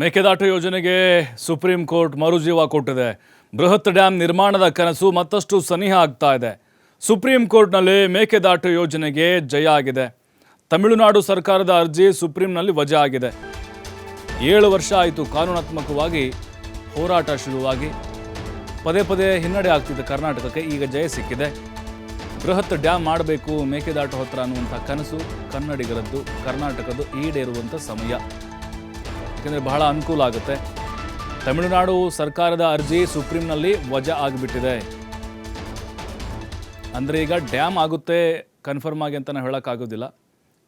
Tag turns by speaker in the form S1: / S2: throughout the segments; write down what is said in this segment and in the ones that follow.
S1: ಮೇಕೆದಾಟು ಯೋಜನೆಗೆ supreme court ಮರುಜೀವ ಕೊಟ್ಟಿದೆ. ಬೃಹತ್ ಡ್ಯಾಂ ನಿರ್ಮಾಣದ ಕನಸು ಮತ್ತಷ್ಟು ಸನಿಹ ಆಗ್ತಾ ಇದೆ. ಸುಪ್ರೀಂ ಕೋರ್ಟ್ನಲ್ಲಿ ಮೇಕೆದಾಟು ಯೋಜನೆಗೆ ಜಯ ಆಗಿದೆ. ತಮಿಳುನಾಡು ಸರ್ಕಾರದ ಅರ್ಜಿ ಸುಪ್ರೀಂನಲ್ಲಿ ವಜಾ ಆಗಿದೆ. ಏಳು ವರ್ಷ ಆಯಿತು ಕಾನೂನಾತ್ಮಕವಾಗಿ ಹೋರಾಟ ಶುರುವಾಗಿ. ಪದೇ ಪದೇ ಹಿನ್ನಡೆ ಆಗ್ತಿದೆ ಕರ್ನಾಟಕಕ್ಕೆ, ಈಗ ಜಯ ಸಿಕ್ಕಿದೆ. ಬೃಹತ್ ಡ್ಯಾಮ್ ಮಾಡಬೇಕು ಮೇಕೆದಾಟು ಹತ್ರ ಅನ್ನುವಂಥ ಕನಸು ಕನ್ನಡಿಗರದ್ದು, ಕರ್ನಾಟಕದ್ದು ಈಡೇರುವಂಥ ಸಮಯ. ಯಾಕಂದರೆ ಬಹಳ ಅನುಕೂಲ ಆಗುತ್ತೆ. ತಮಿಳುನಾಡು ಸರ್ಕಾರದ ಅರ್ಜಿ ಸುಪ್ರೀಂನಲ್ಲಿ ವಜಾ ಆಗಿಬಿಟ್ಟಿದೆ. ಅಂದರೆ ಈಗ ಡ್ಯಾಮ್ ಆಗುತ್ತೆ ಕನ್ಫರ್ಮ್ ಆಗಿ ಅಂತ ನಾನು ಹೇಳೋಕ್ಕಾಗೋದಿಲ್ಲ.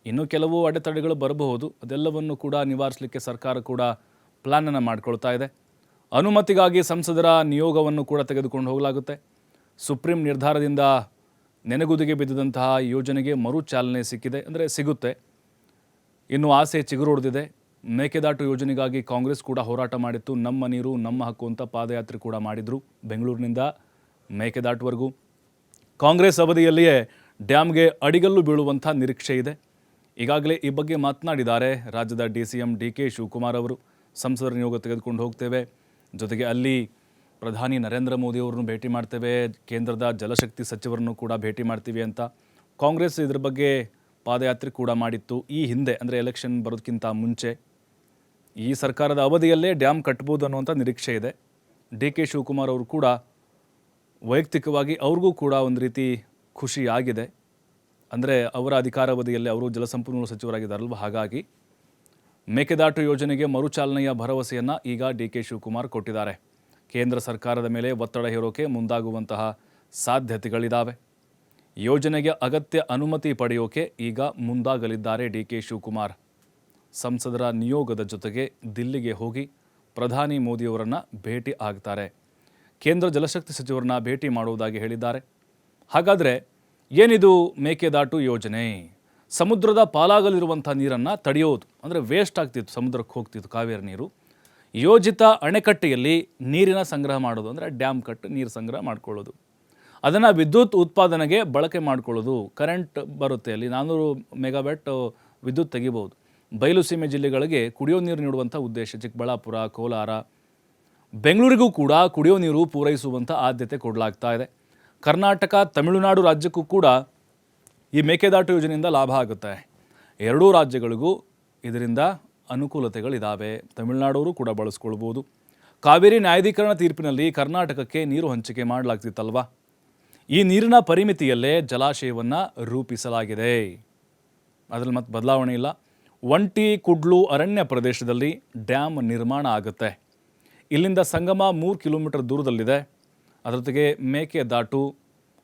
S1: ಇನ್ನೂ ಕೆಲವು ಅಡೆತಡೆಗಳು ಬರಬಹುದು. ಅದೆಲ್ಲವನ್ನು ಕೂಡ ನಿವಾರಿಸಲಿಕ್ಕೆ ಸರ್ಕಾರ ಕೂಡ ಪ್ಲ್ಯಾನನ್ನು ಮಾಡಿಕೊಳ್ತಾ ಇದೆ. ಅನುಮತಿಗಾಗಿ ಸಂಸದರ ನಿಯೋಗವನ್ನು ಕೂಡ ತೆಗೆದುಕೊಂಡು ಹೋಗಲಾಗುತ್ತೆ. ಸುಪ್ರೀಂ ನಿರ್ಧಾರದಿಂದ ನೆನೆಗುದಿಗೆ ಬಿದ್ದಂತಹ ಯೋಜನೆಗೆ ಮರು ಚಾಲನೆ ಸಿಕ್ಕಿದೆ. ಅಂದರೆ ಸಿಗುತ್ತೆ. ಇನ್ನು ಆಸೆ ಚಿಗುರೊಡೆದಿದೆ ಮೇಕೆದಾಟು ಯೋಜನೆಗಾಗಿ ಕಾಂಗ್ರೆಸ್ ಕೂಡ ಹೋರಾಟ ಮಾಡಿತ್ತು. ನಮ್ಮ ನೀರು, ನಮ್ಮ ಹಕ್ಕು ಅಂತ ಪಾದಯಾತ್ರೆ ಕೂಡ ಮಾಡಿದರು ಬೆಂಗಳೂರಿನಿಂದ ಮೇಕೆದಾಟುವರೆಗೂ. ಕಾಂಗ್ರೆಸ್ ಅವಧಿಯಲ್ಲಿಯೇ ಡ್ಯಾಮ್ಗೆ ಅಡಿಗಲ್ಲು ಬೀಳುವಂಥ ನಿರೀಕ್ಷೆ ಇದೆ. ಈಗಾಗಲೇ ಈ ಬಗ್ಗೆ ಮಾತನಾಡಿದ್ದಾರೆ ರಾಜ್ಯದ D C M D K Shivakumar ಅವರು. ಸಂಸದರ ನಿಯೋಗ ತೆಗೆದುಕೊಂಡು ಹೋಗ್ತೇವೆ. ಜೊತೆಗೆ ಅಲ್ಲಿ ಪ್ರಧಾನಿ ನರೇಂದ್ರ ಮೋದಿ ಅವರನ್ನು ಭೇಟಿ ಮಾಡ್ತೇವೆ. ಕೇಂದ್ರದ ಜಲಶಕ್ತಿ ಸಚಿವರನ್ನು ಕೂಡ ಭೇಟಿ ಮಾಡ್ತೀವಿ ಅಂತ. ಕಾಂಗ್ರೆಸ್ ಇದ್ರ ಬಗ್ಗೆ ಪಾದಯಾತ್ರೆ ಕೂಡ ಮಾಡಿತ್ತು. ಈ ಹಿಂದೆ, ಅಂದರೆ ಎಲೆಕ್ಷನ್ ಬರೋದಕ್ಕಿಂತ ಮುಂಚೆ ಈ ಸರ್ಕಾರದ ಅವಧಿಯಲ್ಲೇ ಡ್ಯಾಮ್ ಕಟ್ಬೋದು ಅನ್ನುವಂಥ ನಿರೀಕ್ಷೆ ಇದೆ. ಡಿ ಕೆ ಶಿವಕುಮಾರ್ ಅವರು ಕೂಡ ವೈಯಕ್ತಿಕವಾಗಿ ಅವ್ರಿಗೂ ಕೂಡ ಒಂದು ರೀತಿ ಖುಷಿ ಆಗಿದೆ. ಅಂದರೆ ಅವರ ಅಧಿಕಾರಾವಧಿಯಲ್ಲಿ ಅವರು ಜಲಸಂಪನ್ಮೂಲ ಸಚಿವರಾಗಿದ್ದಾರಲ್ವ? ಹಾಗಾಗಿ ಮೇಕೆದಾಟು ಯೋಜನೆಗೆ ಮರುಚಾಲನೆಯ ಭರವಸೆಯನ್ನು ಈಗ ಡಿ ಕೆ ಶಿವಕುಮಾರ್ ಕೊಟ್ಟಿದ್ದಾರೆ. ಕೇಂದ್ರ ಸರ್ಕಾರದ ಮೇಲೆ ಒತ್ತಡ ಹೇರೋಕೆ ಮುಂದಾಗುವಂತಹ ಸಾಧ್ಯತೆಗಳಿದ್ದಾವೆ ಯೋಜನೆಗೆ ಅಗತ್ಯ ಅನುಮತಿ ಪಡೆಯೋಕೆ ಈಗ ಮುಂದಾಗಲಿದ್ದಾರೆ ಡಿ ಕೆ ಶಿವಕುಮಾರ್. ಸಂಸದರ ನಿಯೋಗದ ಜೊತೆಗೆ ದಿಲ್ಲಿಗೆ ಹೋಗಿ ಪ್ರಧಾನಿ ಮೋದಿಯವರನ್ನು ಭೇಟಿ ಆಗ್ತಾರೆ. ಕೇಂದ್ರ ಜಲಶಕ್ತಿ ಸಚಿವರನ್ನ ಭೇಟಿ ಮಾಡುವುದಾಗಿ ಹೇಳಿದ್ದಾರೆ. ಹಾಗಾದರೆ ಏನಿದು ಮೇಕೆದಾಟು ಯೋಜನೆ? ಸಮುದ್ರದ ಪಾಲಾಗಲಿರುವಂಥ ನೀರನ್ನು ತಡೆಯೋದು, ಅಂದರೆ ವೇಸ್ಟ್ ಆಗ್ತಿತ್ತು, ಸಮುದ್ರಕ್ಕೆ ಹೋಗ್ತಿತ್ತು ಕಾವೇರಿ ನೀರು. ಯೋಜಿತ ಅಣೆಕಟ್ಟೆಯಲ್ಲಿ ನೀರಿನ ಸಂಗ್ರಹ ಮಾಡೋದು, ಅಂದರೆ ಡ್ಯಾಮ್ ಕಟ್ಟು ನೀರು ಸಂಗ್ರಹ ಮಾಡ್ಕೊಳ್ಳೋದು. ಅದನ್ನು ವಿದ್ಯುತ್ ಉತ್ಪಾದನೆಗೆ ಬಳಕೆ ಮಾಡ್ಕೊಳ್ಳೋದು. ಕರೆಂಟ್ ಬರುತ್ತೆ ಅಲ್ಲಿ ನಾನ್ನೂರು ಮೆಗಾವ್ಯಾಟ್ ವಿದ್ಯುತ್ ತೆಗಿಬೋದು. ಬಯಲು ಸೀಮೆ ಜಿಲ್ಲೆಗಳಿಗೆ ಕುಡಿಯೋ ನೀರು ನೀಡುವಂಥ ಉದ್ದೇಶ ಚಿಕ್ಕಬಳ್ಳಾಪುರ, ಕೋಲಾರ, ಬೆಂಗಳೂರಿಗೂ ಕೂಡ ಕುಡಿಯೋ ನೀರು ಪೂರೈಸುವಂಥ ಆದ್ಯತೆ ಕೊಡಲಾಗ್ತಾ ಇದೆ. ಕರ್ನಾಟಕ, ತಮಿಳುನಾಡು ರಾಜ್ಯಕ್ಕೂ ಕೂಡ ಈ ಮೇಕೆದಾಟು ಯೋಜನೆಯಿಂದ ಲಾಭ ಆಗುತ್ತೆ. ಎರಡೂ ರಾಜ್ಯಗಳಿಗೂ ಇದರಿಂದ ಅನುಕೂಲತೆಗಳಿದ್ದಾವೆ ತಮಿಳುನಾಡವರು ಕೂಡ ಬಳಸ್ಕೊಳ್ಬೋದು. ಕಾವೇರಿ ನ್ಯಾಯಾಧೀಕರಣ ತೀರ್ಪಿನಲ್ಲಿ ಕರ್ನಾಟಕಕ್ಕೆ ನೀರು ಹಂಚಿಕೆ ಮಾಡಲಾಗ್ತಿತ್ತಲ್ವ? ಈ ನೀರಿನ ಪರಿಮಿತಿಯಲ್ಲೇ ಜಲಾಶಯವನ್ನು ರೂಪಿಸಲಾಗಿದೆ. ಅದರಲ್ಲಿ ಮತ್ತೆ ಬದಲಾವಣೆ ಇಲ್ಲ. ಒಂಟಿ ಕುಡ್ಲು ಅರಣ್ಯ ಪ್ರದೇಶದಲ್ಲಿ ಡ್ಯಾಮ್ ನಿರ್ಮಾಣ ಆಗುತ್ತೆ. ಇಲ್ಲಿಂದ ಸಂಗಮ ಮೂರು ಕಿಲೋಮೀಟರ್ ದೂರದಲ್ಲಿದೆ. ಅದರ ಜೊತೆಗೆ ಮೇಕೆದಾಟು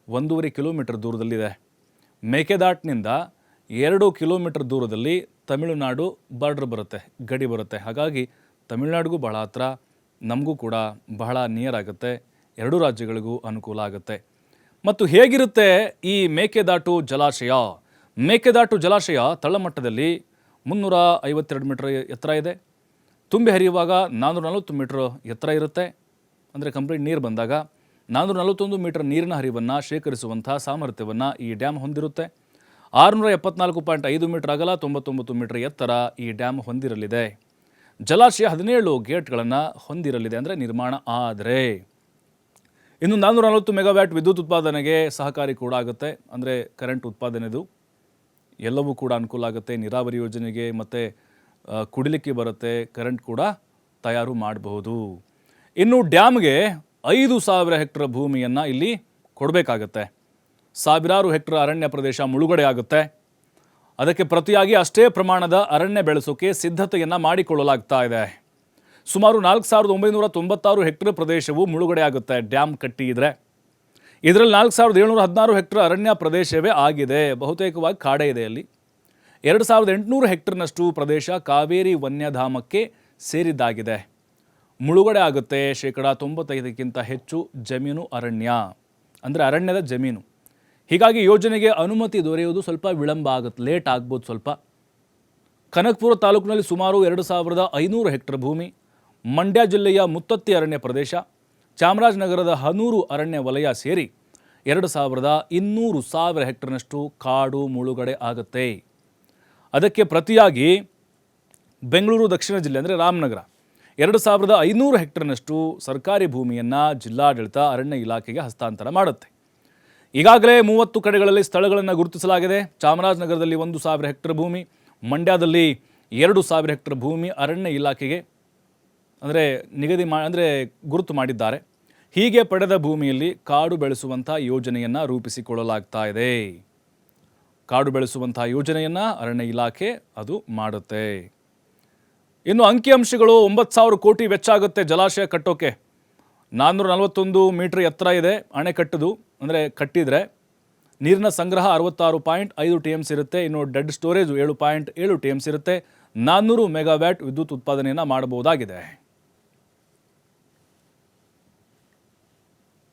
S1: ಒಂದೂವರೆ ಕಿಲೋಮೀಟರ್ ದೂರದಲ್ಲಿದೆ. ಮೇಕೆದಾಟ್ನಿಂದ ಎರಡು ಕಿಲೋಮೀಟರ್ ದೂರದಲ್ಲಿ ತಮಿಳುನಾಡು ಬಾರ್ಡ್ರ್ ಬರುತ್ತೆ, ಗಡಿ ಬರುತ್ತೆ. ಹಾಗಾಗಿ ತಮಿಳುನಾಡಿಗೂ ಬಹಳ ಹತ್ರ, ನಮಗೂ ಕೂಡ ಬಹಳ ನಿಯರ್ ಆಗುತ್ತೆ. ಎರಡೂ ರಾಜ್ಯಗಳಿಗೂ ಅನುಕೂಲ ಆಗುತ್ತೆ. ಮತ್ತು ಹೇಗಿರುತ್ತೆ ಈ ಮೇಕೆದಾಟು ಜಲಾಶಯ? ಮೇಕೆದಾಟು ಜಲಾಶಯ ತಳಮಟ್ಟದಲ್ಲಿ ಮುನ್ನೂರ ಐವತ್ತೆರಡು ಮೀಟ್ರ್ ಎತ್ತರ ಇದೆ. ತುಂಬಿ ಹರಿಯುವಾಗ ನಾನ್ನೂರ ನಲವತ್ತು ಮೀಟ್ರ್ ಎತ್ತರ ಇರುತ್ತೆ. ಅಂದರೆ ಕಂಪ್ಲೀಟ್ ನೀರು ಬಂದಾಗ ನಾನ್ನೂರ ನಲವತ್ತೊಂದು ಮೀಟರ್ ನೀರಿನ ಹರಿವನ್ನು ಶೇಖರಿಸುವಂಥ ಸಾಮರ್ಥ್ಯವನ್ನು ಈ ಡ್ಯಾಮ್ ಹೊಂದಿರುತ್ತೆ. ಆರುನೂರ ಎಪ್ಪತ್ನಾಲ್ಕು ಪಾಯಿಂಟ್ ಐದು ಮೀಟರ್ ಅಗಲ, ತೊಂಬತ್ತೊಂಬತ್ತು ಮೀಟರ್ ಎತ್ತರ ಈ ಡ್ಯಾಮ್ ಹೊಂದಿರಲಿದೆ. ಜಲಾಶಯ ಹದಿನೇಳು ಗೇಟ್ಗಳನ್ನು ಹೊಂದಿರಲಿದೆ ಅಂದರೆ ನಿರ್ಮಾಣ ಆದರೆ. ಇನ್ನು ನಾನ್ನೂರ ನಲವತ್ತು ಮೆಗಾವ್ಯಾಟ್ ವಿದ್ಯುತ್ ಉತ್ಪಾದನೆಗೆ ಸಹಕಾರಿ ಕೂಡ ಆಗುತ್ತೆ. ಅಂದರೆ ಕರೆಂಟ್ ಉತ್ಪಾದನೆದು ಎಲ್ಲವೂ ಕೂಡ ಅನುಕೂಲ ಆಗುತ್ತೆ. ನೀರಾವರಿ ಯೋಜನೆಗೆ ಮತ್ತು ಕುಡಿಲಿಕ್ಕೆ ಬರುತ್ತೆ. ಕರೆಂಟ್ ಕೂಡ ತಯಾರು ಮಾಡಬಹುದು. ಇನ್ನು ಡ್ಯಾಮ್ಗೆ ಐದು ಸಾವಿರ ಹೆಕ್ಟರ್ ಭೂಮಿಯನ್ನು ಇಲ್ಲಿ ಕೊಡಬೇಕಾಗತ್ತೆ. ಸಾವಿರಾರು ಹೆಕ್ಟರ್ ಅರಣ್ಯ ಪ್ರದೇಶ ಮುಳುಗಡೆ ಆಗುತ್ತೆ. ಅದಕ್ಕೆ ಪ್ರತಿಯಾಗಿ ಅಷ್ಟೇ ಪ್ರಮಾಣದ ಅರಣ್ಯ ಬೆಳೆಸೋಕೆ ಸಿದ್ಧತೆಯನ್ನು ಮಾಡಿಕೊಳ್ಳಲಾಗ್ತಾ ಇದೆ. ಸುಮಾರು ನಾಲ್ಕು ಸಾವಿರದ ಒಂಬೈನೂರ ತೊಂಬತ್ತಾರು ಹೆಕ್ಟರ್ ಪ್ರದೇಶವು ಮುಳುಗಡೆ ಆಗುತ್ತೆ ಡ್ಯಾಮ್ ಕಟ್ಟಿ ಇದ್ರೆ ಇದರಲ್ಲಿ ನಾಲ್ಕು ಸಾವಿರದ ಏಳ್ನೂರ ಹದಿನಾರು ಹೆಕ್ಟರ್ ಅರಣ್ಯ ಪ್ರದೇಶವೇ ಆಗಿದೆ. ಬಹುತೇಕವಾಗಿ ಕಾಡೆ ಇದೆ ಅಲ್ಲಿ. ಎರಡು ಸಾವಿರದ ಎಂಟುನೂರು ಹೆಕ್ಟರ್ನಷ್ಟು ಪ್ರದೇಶ ಕಾವೇರಿ ವನ್ಯಧಾಮಕ್ಕೆ ಸೇರಿದ್ದಾಗಿದೆ. ಮುಳುಗಡೆ ಆಗುತ್ತೆ. ಶೇಕಡ ತೊಂಬತ್ತೈದಕ್ಕಿಂತ ಹೆಚ್ಚು ಜಮೀನು ಅರಣ್ಯ. ಅಂದರೆ ಅರಣ್ಯದ ಜಮೀನು. ಹೀಗಾಗಿ ಯೋಜನೆಗೆ ಅನುಮತಿ ದೊರೆಯುವುದು ಸ್ವಲ್ಪ ವಿಳಂಬ ಆಗುತ್ತೆ. ಲೇಟ್ ಆಗ್ಬೋದು ಸ್ವಲ್ಪ. ಕನಕಪುರ ತಾಲೂಕಿನಲ್ಲಿ ಸುಮಾರು ಎರಡು ಸಾವಿರದ ಐನೂರು ಹೆಕ್ಟರ್ ಭೂಮಿ. ಮಂಡ್ಯ ಜಿಲ್ಲೆಯ ಮುತ್ತತ್ತಿ ಅರಣ್ಯ ಪ್ರದೇಶ. ಚಾಮರಾಜನಗರದ ಹನೂರು ಅರಣ್ಯ ವಲಯ ಸೇರಿ ಎರಡು ಸಾವಿರದ ಇನ್ನೂರು ಸಾವಿರ ಹೆಕ್ಟರ್ನಷ್ಟು ಕಾಡು ಮುಳುಗಡೆ ಆಗುತ್ತೆ. ಅದಕ್ಕೆ ಪ್ರತಿಯಾಗಿ ಬೆಂಗಳೂರು, ದಕ್ಷಿಣ ಜಿಲ್ಲೆ ಅಂದರೆ ರಾಮನಗರ ಎರಡು ಸಾವಿರದ ಐನೂರು ಹೆಕ್ಟರ್ನಷ್ಟು ಸರ್ಕಾರಿ ಭೂಮಿಯನ್ನು ಜಿಲ್ಲಾಡಳಿತ ಅರಣ್ಯ ಇಲಾಖೆಗೆ ಹಸ್ತಾಂತರ ಮಾಡುತ್ತೆ. ಈಗಾಗಲೇ ಮೂವತ್ತು ಕಡೆಗಳಲ್ಲಿ ಸ್ಥಳಗಳನ್ನು ಗುರುತಿಸಲಾಗಿದೆ. ಚಾಮರಾಜನಗರದಲ್ಲಿ ಒಂದು ಸಾವಿರ ಹೆಕ್ಟರ್ ಭೂಮಿ, ಮಂಡ್ಯದಲ್ಲಿ ಎರಡು ಸಾವಿರ ಹೆಕ್ಟರ್ ಭೂಮಿ ಅರಣ್ಯ ಇಲಾಖೆಗೆ ಅಂದರೆ ನಿಗದಿ ಮಾ ಅಂದರೆ ಗುರುತು ಮಾಡಿದ್ದಾರೆ. ಹೀಗೆ ಪಡೆದ ಭೂಮಿಯಲ್ಲಿ ಕಾಡು ಬೆಳೆಸುವಂಥ ಯೋಜನೆಯನ್ನು ರೂಪಿಸಿಕೊಳ್ಳಲಾಗ್ತಾ ಇದೆ. ಕಾಡು ಬೆಳೆಸುವಂಥ ಯೋಜನೆಯನ್ನು ಅರಣ್ಯ ಇಲಾಖೆ ಅದು ಮಾಡುತ್ತೆ. ಇನ್ನು ಅಂಕಿಅಂಶಗಳು ಒಂಬತ್ತು ಸಾವಿರ ಕೋಟಿ ವೆಚ್ಚ ಆಗುತ್ತೆ ಜಲಾಶಯ ಕಟ್ಟೋಕೆ. ನಾನ್ನೂರ ನಲವತ್ತೊಂದು ಮೀಟರ್ ಎತ್ತರ ಇದೆ ಅಣೆಕಟ್ಟದು ಅಂದರೆ ಕಟ್ಟಿದರೆ. ನೀರಿನ ಸಂಗ್ರಹ ಅರವತ್ತಾರು ಪಾಯಿಂಟ್ ಐದು ಟಿ ಎಮ್ಸ್ ಇರುತ್ತೆ, ಇನ್ನು ಡೆಡ್ ಸ್ಟೋರೇಜು ಏಳು ಪಾಯಿಂಟ್ ಏಳು ಟಿ ಎಮ್ಸ್ ಇರುತ್ತೆ. ನಾನ್ನೂರು ಮೆಗಾವ್ಯಾಟ್ ವಿದ್ಯುತ್ ಉತ್ಪಾದನೆಯನ್ನು ಮಾಡಬಹುದಾಗಿದೆ.